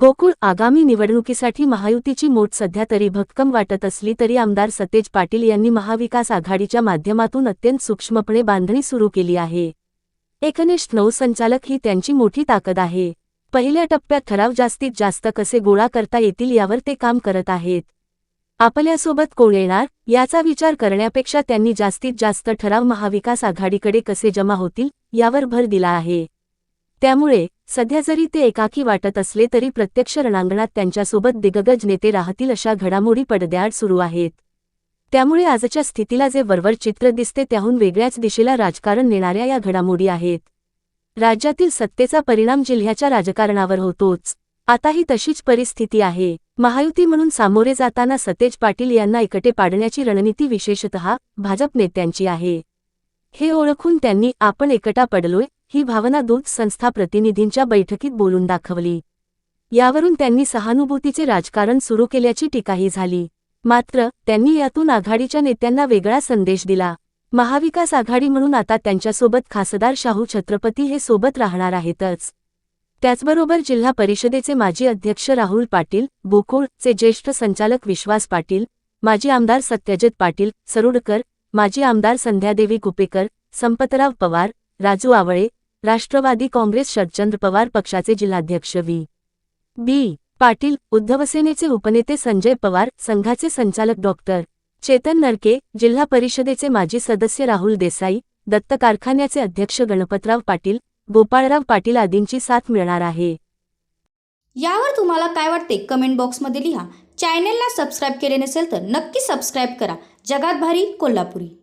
गोकुळ आगामी निवडणुकीसाठी महायुतीची मोठ सध्या तरी भक्कम वाटत असली तरी आमदार सतेज पाटील यांनी महाविकास आघाडीच्या माध्यमातून अत्यंत सूक्ष्मपणे बांधणी सुरू केली आहे. एकनिष्ठ नौसंचालक ही त्यांची मोठी ताकद आहे. पहिल्या टप्प्यात ठराव जास्तीत जास्त कसे गोळा करता येतील यावर ते काम करत आहेत. आपल्यासोबत कोण येणार याचा विचार करण्यापेक्षा त्यांनी जास्तीत जास्त ठराव महाविकास आघाडीकडे कसे जमा होतील यावर भर दिला आहे. त्यामुळे सध्या जरी ते एकाकी वाटत असले तरी प्रत्यक्ष रणांगणात त्यांच्यासोबत दिग्गज नेते राहतील अशा घडामोडी पडद्याआड सुरू आहेत. त्यामुळे आजच्या स्थितीला जे वरवर चित्र दिसते त्याहून वेगळ्याच दिशेला राजकारण नेणाऱ्या या घडामोडी आहेत. राज्यातील सत्तेचा परिणाम जिल्ह्याच्या राजकारणावर होतोच. आताही तशीच परिस्थिती आहे. महायुती म्हणून सामोरे जाताना सतेज पाटील यांना एकटे पाडण्याची रणनीती विशेषतः भाजप नेत्यांची आहे. हे ओळखून त्यांनी आपण एकटा पडलोय ही भावना दूध संस्था प्रतिनिधींच्या बैठकीत बोलून दाखवली. यावरून त्यांनी सहानुभूतीचे राजकारण सुरू केल्याची टीकाही झाली. मात्र त्यांनी यातून आघाडीच्या नेत्यांना वेगळा संदेश दिला. महाविकास आघाडी म्हणून आता त्यांच्यासोबत खासदार शाहू छत्रपती हे सोबत राहणार आहेतच. त्याचबरोबर जिल्हा परिषदेचे माजी अध्यक्ष राहुल पाटील बोकोळचे ज्येष्ठ संचालक विश्वास पाटील माजी आमदार सत्यजित पाटील सरुडकर माजी आमदार संध्यादेवी कुपेकर संपतराव पवार राजू आवळे राष्ट्रवादी काँग्रेस शरदचंद्र पवार पक्षाचे जिल्हाध्यक्ष व्ही. बी. पाटील उद्धवसेनेचे उपनेते संजय पवार संघाचे संचालक डॉक्टर चेतन नरके जिल्हा परिषदेचे माजी सदस्य राहुल देसाई दत्त कारखान्याचे अध्यक्ष गणपतराव पाटील गोपाळराव पाटील आदींची साथ मिळणार आहे. यावर तुम्हाला काय वाटते? कमेंट बॉक्समध्ये लिहा. चॅनेलला सबस्क्राईब केले नसेल तर नक्की सबस्क्राईब करा. जगात भारी कोल्हापुरी.